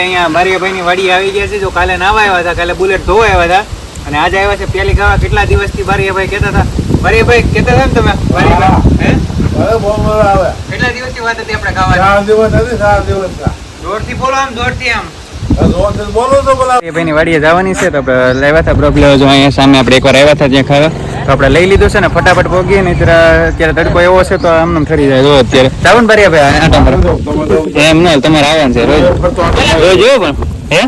આપણે અહીંયા બારીયાભાઈ વાડી આવી ગયા છે. જો કાલે નાવા આવ્યા હતા કાલે બુલેટ ધોવા આવ્યા હતા. અને આજે આવ્યા છે પેલી ખાવા. કેટલા દિવસથી બારીયાભાઈ કહેતા હતા? બારીયાભાઈ કહેતા હતા ને તમે? બહુ કેટલા દિવસથી વાત હતી આપણે ખાવાની? ચાર દિવસ હતી ચાર દિવસ. દોડથી બોલો આમ દોડથી આમ. આ જોરથી બોલો તો બોલા ભાઈ વાડીએ જવાની છે તો આપણે લાવ્યા હતા બ્રોક લેવા જો અહીંયા સામે આપણે એકવાર આવ્યા હતા જ્યાં ખાવા. તો આપણે લઈ લીધું છે ને ફટાફટ પોગીએ ને ત્યારે અત્યારે તડકો એવો છે તો આમને ઠરી જાય. જો અત્યારે. જાવ ને આટા મારો. એમ ન તમારે આવવાનું છે રોજ. રોજ જો પણ. હે?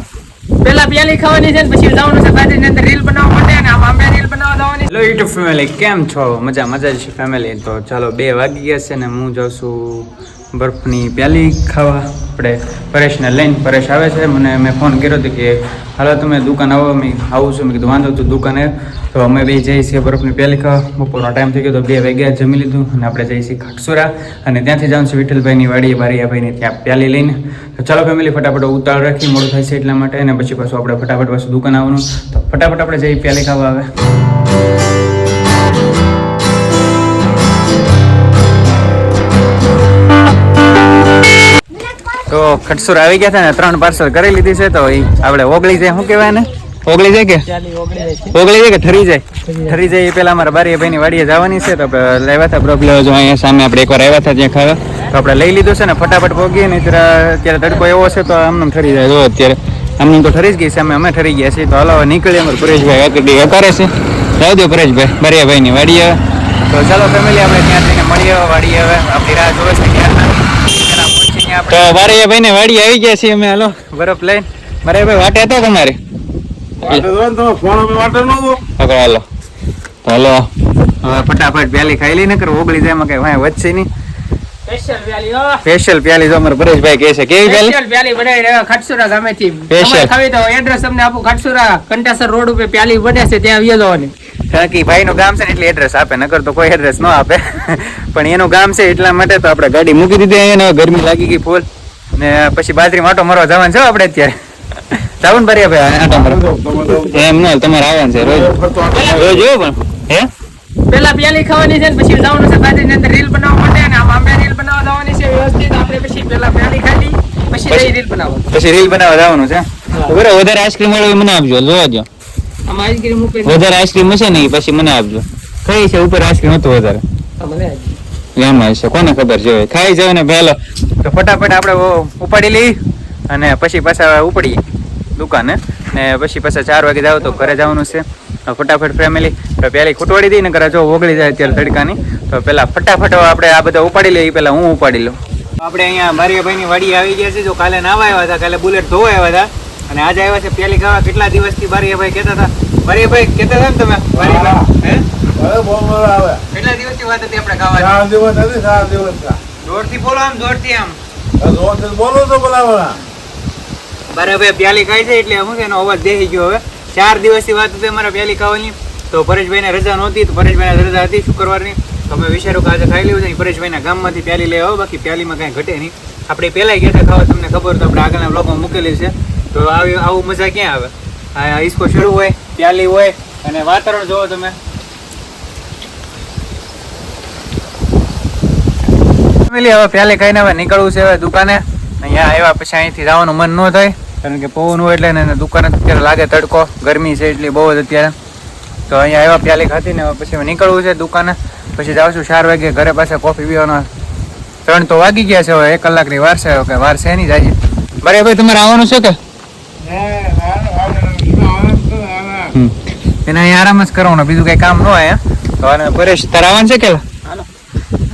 પેલા પ્યાલી ખાવાની છે ને પછી જવાનું છે બાજરી અંદર રીલ બનાવવા માટે અને આમ અમે રીલ બનાવવા જવાની હેલો યુટ્યુબ ફેમિલી કેમ છો? મજા મજા છે ફેમિલી તો ચાલો બે વાગી ગયા છે ને હું જાઉં છું બરફની પ્યાલી ખાવા. આપણે પરેશને લઈને પરેશ આવે છે. મને મેં ફોન કર્યો હતો કે, હાલો, તમે દુકાન આવો. મેં આવું છું. મેં કીધું, વાંધો તું દુકાને તો અમે બે જઈએ છીએ બરફની પ્યાલી ખાવા. બપોરનો ટાઈમ થઈ ગયો તો બે વાગ્યા જમી લીધું અને આપણે જઈએ છીએ ખાટસુરા. અને ત્યાંથી જવાનું છે વિઠ્ઠલભાઈની વાડીએ, બારીયાભાઈને ત્યાં પ્યાલી લઈને. તો ચાલો ફેમિલી ફટાફટ ઉતાળ રાખી, મોડું થાય છે એટલા માટે. અને પછી પાછું આપણે ફટાફટ પાછું દુકાન આવવાનું. તો ફટાફટ આપણે જઈએ પ્યાલી ખાવા આવે. તો ખટસુર આવી ગયા છે ને ત્રણ પાર્સલ કરી લીધી છે તો આપણે ઓગળી જાય શું કહેવાય ને ઓગળી જાય કે? ઓગળી જાય કે ઠરી જાય? ઠરી જાય. એ પેલા અમારા બારી ભાઈની વાડીએ જવાની છે તો આપણે લાવ્યા હતા પ્રોબ્લેમ જો અહીંયા સામે આપણે એકવાર આવ્યા હતા ત્યાં ખાવા. તો આપણે લઈ લીધું છે ને ફટાફટ પહોંચીએ ને ત્યારે અત્યારે તડકો એવો છે તો આમને ઠરી જાય. જો અત્યારે આમને તો ઠરી જ ગઈ છે અમે અમે ઠરી ગયા છીએ. તો હાલો નીકળીએ અમારે પરેશભાઈ આગળ. કરે છે. જાવ દો પરેશભાઈ બારીયાભાઈની વાડીએ તો ચાલો ફેમિલી આપણે ત્યાં જઈને મળીએ વાડીએ હવે આપણી રાહ જોવે છે ત્યાં પેલા ભાઈ તો વાડી આવી ગયા છીએ અમે હાલો બરફ લઈને. બારીયાભાઈ વાટે હતો તમારે? ને ન હાલો. હાલો હવે ફટાફટ પ્યાલી ખાઈ લઈને કરો. ઓગળી જાય કઈ વાંહે વધશે નહીં. સ્પેશિયલ પ્યાલી હો. સ્પેશિયલ પ્યાલી જો અમારે પરેશભાઈ કહે છે. કેવી પ્યાલી? સ્પેશિયલ પ્યાલી બને ખટસુરા ગામે થી સ્પેશિયલ ખાવી તો એડ્રેસ તમને આપું ખટસુરા કંટાસર રોડ ઉપર પ્યાલી બને છે ત્યાં આવી જવાની કારણ કે ભાઈનું ગામ છે ને એટલે એડ્રેસ આપે નકર તો કોઈ એડ્રેસ ન આપે. પણ એનું ગામ છે એટલા માટે તો આપણે ગાડી મૂકી દીધી અહીંયા ગરમી લાગી ગઈ ફૂલ. ને પછી બાજરી માટો મારવા જવાનું છે આપણે અત્યારે. જાવું ને ભર્યા ભાઈ આટો મારવા. એમ ન તમારે આવવાનું છે રોજ. રોજ જો પણ. હે? પેલા પ્યાલી ખાવાની છે ને પછી જવાનું છે બાજરી અંદર રીલ બનાવવા માટે અને આમ આંબે રીલ બનાવવા જવાની છે વ્યવસ્થિત. આપણે પછી પેલા પ્યાલી ખાલી પછી રીલ બનાવવા પછી રીલ બનાવવા જવાનું છે. બરાબર વધારે આઈસ્ક્રીમ વાળો મને આપજો જોવા ઉપર વધારે આઈસ્ક્રીમ હશે ને પછી મને આપજો. કઈ છે ઉપર આઈસ્ક્રીમ હતું વધારે. મને એમાં હશે કોને ખબર છે? ખાઈ જાવ ને પહેલો તો ફટાફટ આપણે ઉપાડી લઈ અને પછી પાછા ઉપડી દુકાને. ને પછી પાછા ચાર વાગે જાવ તો ઘરે જવાનું છે. ફટાફટ ફેમિલી તો પહેલી ખૂટવાડી દઈ ને ઘરે જો ઓગળી જાય અત્યારે તડકાની તો પેલા ફટાફટ આપણે આ બધા ઉપાડી લઈએ પેલા હું ઉપાડી લઉં. આપણે અહીંયા બારીયાભાઈની વાડી આવી ગયા છે જો કાલે નાવા આવ્યા હતા કાલે બુલેટ ધોવા આવ્યા હતા. અને આજે આવ્યા છે પેલી ખાવા. કેટલા દિવસથી બારીયાભાઈ કહેતા હતા? બારીયાભાઈ કહેતા હતા ને તમે? બારીયાભાઈ હે? હવે બહુ મજા આવે. કેટલા દિવસથી વાત હતી આપણે ગાવા ચાર દિવસ હતી ચાર દિવસ. દોડથી બોલો આમ દોડથી આમ. જોરથી બોલો તો બોલાવવાના બરાબર પ્યાલી ખાય છે એટલે હું એનો અવાજ દેખી ગયો હવે. ચાર દિવસથી વાત હતી અમારા પ્યાલી ખાવાની. તો પરેશભાઈને રજા નહોતી તો પરેશભાઈને રજા હતી શુક્રવારની. તો અમે વિચાર્યું કે આજે ખાઈ લેવું છે પરેશભાઈના ગામમાંથી પ્યાલી લઈ આવો. બાકી પ્યાલીમાં કાંઈ ઘટે નહીં. આપણે પહેલાં ગયા હતા ખાવા તમને ખબર તો આપણે આગળના બ્લોગમાં મૂકેલી છે. તો આવી આવું મજા ક્યાં આવે? આ ઈસકો શરૂ હોય, પ્યાલી હોય, અને વાતાવરણ જોવો તમે. ફેમિલી હવે પ્યાલે ખાઈને હવે નીકળવું છે હવે દુકાને. અહીંયા આવ્યા પછી અહીંથી જવાનું મન ન થાય, કારણ કે પવન હોય એટલે ને દુકાને અત્યારે લાગે તડકો. ગરમી છે એટલી બહુ જ અત્યારે. તો અહીંયા આવ્યા પ્યાલી ખાતી ને પછી નીકળવું છે દુકાને. પછી જાઉં છું ચાર વાગે ઘરે પાસે કોફી પીવાનો. ત્રણ તો વાગી ગયા છે હવે, એક કલાકની વાર છે કે વાર છે નહીં જાય બરાબર ભાઈ તમારે આવવાનું છે કે હમ. એને અહીંયા આરામ જ કરવાનો બીજું કઈ કામ ન હોય? તો આને પરેશ તારા આવવાનું છે કે હાલો.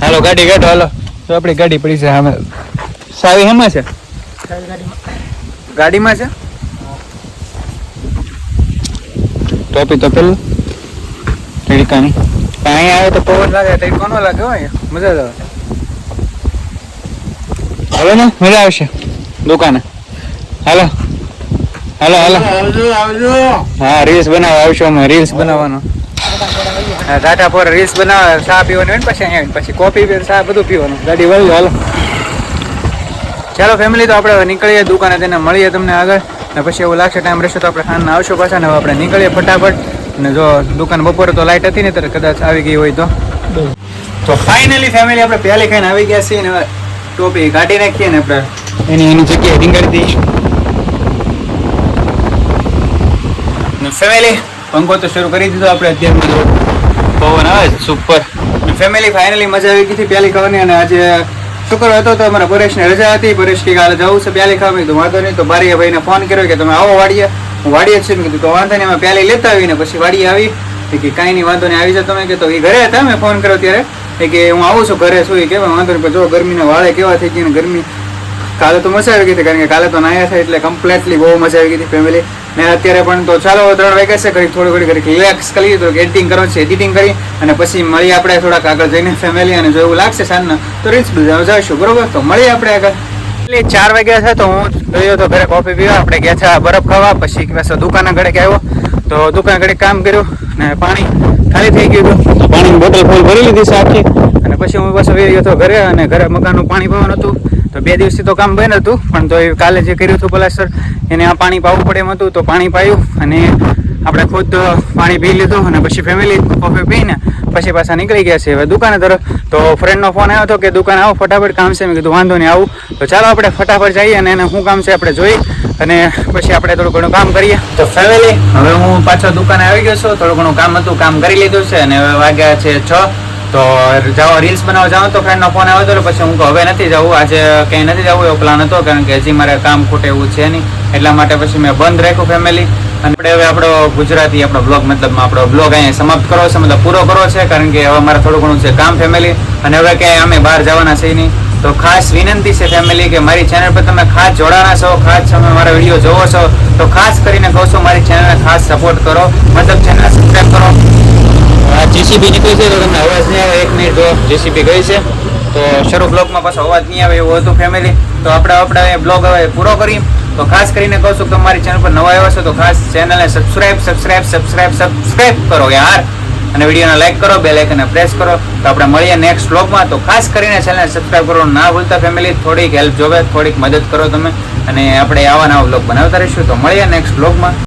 હાલો ગાડી કાઢો હાલો. તો આપણી ગાડી પડી છે સામે સાવી હેમાં છે? ગાડીમાં. છે? ટોપી તો પેલું તડકાની પણ અહીંયા આવે તો પવન લાગે તો કોનો લાગે હોય મજા જ આવે. હાલો ને મજા આવશે દુકાને. હાલો. હાલો હાલો. હા રીલ્સ બનાવવા આવશો અમે રીલ્સ બનાવવાનો. ટાટા પર રીલ્સ બનાવવા ચા પીવાની હોય ને પછી અહીંયા પછી કોફી પી ચા બધું પીવાનું. ગાડી વળ્યું હાલો. ચાલો ફેમિલી તો આપણે નીકળીએ દુકાને તેને મળીએ તમને આગળ. ને પછી એવું લાગશે ટાઈમ રહેશે તો આપણે ખાનના આવશો પાછા ને આપણે નીકળીએ ફટાફટ. અને જો દુકાન બપોરે તો લાઇટ હતી ને ત્યારે કદાચ આવી ગઈ હોય તો. તો ફાઇનલી ફેમિલી આપણે પહેલી ખાઈને આવી ગયા છીએ ને ટોપી કાઢી નાખીએ ને આપણે. એની એની જગ્યાએ રીંગણ દઈશું. ફેમિલી પંખો તો શરૂ કરી દીધો આપણે અત્યારે પવન આવે સુપર ફેમિલી ફાઇનલી મજા આવી ગઈ હતી પ્યાલી ખાવાની અને આજે શુક્ર હતો તો અમારા પરેશને રજા હતી. પરેશ કે કાલે જવું છે પહેલી ખાવા. કીધું વાંધો નહીં. તો બારીએ ભાઈને ફોન કર્યો કે તમે આવો વાડીએ. હું વાડીએ જ છું. મેં કીધું તો વાંધો નહીં. અમે પહેલી લેતા આવીને પછી વાડીએ આવી. કે કાંઈ નહીં વાંધો નહીં. આવી જાવ તમે. કે તો એ ઘરે હતા. મેં ફોન કર્યો ત્યારે. કે હું આવું છું ઘરે શું એ વાંધો નહીં. જો ગરમીના વાળે કેવા થઈ ગઈ ને ગરમી કાલે તો મજા આવી ગઈ હતી, કારણ કે કાલે તો નાયા થાય એટલે કમ્પ્લેટલી બહુ મજા આવી ગઈ હતી ફેમિલી ને અત્યારે પણ તો ચાલો ત્રણ વાગ્યા છે ઘડી થોડી ઘડી ઘડી રિલેક્સ કરી તો એડિટિંગ કરવાનું છે એડિટિંગ કરી અને પછી મળી આપણે થોડાક આગળ જઈને ફેમિલી અને જો લાગશે સાંજના, તો રીલ્સ જઈશું, બરોબર? તો મળીએ આપણે આગળ. એટલે ચાર વાગ્યા છે, તો હું ગયો તો ઘરે કોફી પીવા, આપણે ગયા છે બરફ ખાવા, પછી દુકાન કે આવ્યો, તો દુકાન ઘડે કામ કર્યું ને પાણી ખાલી થઈ ગયું હતું. પાણીની બોટલ ફૂલ ભરી લીધી છે આખી. અને પછી હું બસ વહી ગયો હતો ઘરે અને ઘરે મકાનનું પાણી પાવાનું હતું. તો બે દિવસથી તો કામ બંધ હતું પણ તો એ કાલે જે કર્યું હતું પ્લાસ્ટર એને આ પાણી પાવું પડે એમ હતું તો પાણી પાયું અને આપણે ખુદ પાણી પી લીધું અને પછી ફેમિલી કોફી પીને પછી પાછા નીકળી ગયા છે હવે દુકાને તરફ તો ફ્રેન્ડનો ફોન આવ્યો હતો કે, દુકાને આવો ફટાફટ કામ છે. મેં કીધું, વાંધો નહીં, આવું. તો ચાલો આપણે ફટાફટ જઈએ અને એને શું કામ છે આપણે જોઈ અને પછી આપણે થોડું ઘણું કામ કરીએ. તો ફેમિલી હવે હું પાછો દુકાને આવી ગયો છું. થોડું ઘણું કામ હતું, કામ કરી લીધું છે અને હવે વાગ્યા છે છ. તો જાઓ રીલ્સ બનાવવા જાઓ તો ફ્રેન્ડનો ફોન આવ્યો હતો પછી હું હવે નથી જવું. આજે કંઈ નથી જવું એવો પ્લાન હતો, કારણ કે હજી મારે કામ ખૂટે એવું છે નહીં. એટલા માટે પછી મેં બંધ રાખ્યું ફેમિલી આપણે હવે આપણો ગુજરાતી આપણો બ્લોગ મતલબ આપણો બ્લોગ અહીંયા સમાપ્ત કરો છે, મતલબ પૂરો કરો છે, કારણ કે હવે મારે થોડું ઘણું છે કામ ફેમિલી અને હવે ક્યાંય અમે બહાર જવાના છે નહીં. તો ખાસ વિનંતી છે ફેમિલી કે મારી ચેનલ પર તમે ખાસ જોડાણા છો, ખાસ તમે મારા વીડિયો જોવો છો, તો ખાસ કરીને કહો છો મારી ચેનલને ખાસ સપોર્ટ કરો. મતલબ ચેનલ સબસ્ક્રાઈબ કરો. જીસીબી નીકળી છે, તો તમને અવાજ નહીં આવે. એક મિનિટ જો જીસીબી ગઈ છે. તો શરૂ બ્લોગમાં પાછો અવાજ નહીં આવે એવું હતું ફેમિલી તો આપણે આપણે બ્લોગ હવે પૂરો કરી. તો ખાસ કરીને કહું છું તમારી ચેનલ પર નવા આવ્યા છો તો ખાસ ચેનલને સબસ્ક્રાઇબ સબસ્ક્રાઇબ સબસ્ક્રાઇબ સબસ્ક્રાઇબ કરો યાર. અને વિડીયોને લાઈક કરો બે લાઈકને પ્રેસ કરો. તો આપણે મળીએ નેક્સ્ટ બ્લોગમાં તો ખાસ કરીને ચેનલને સબસ્ક્રાઇબ કરો ના ભૂલતા ફેમિલી થોડીક હેલ્પ જોવે, થોડીક મદદ કરો તમે. અને આપણે આવા નવા બ્લોગ બનાવતા રહીશું. તો મળીએ નેક્સ્ટ બ્લોગમાં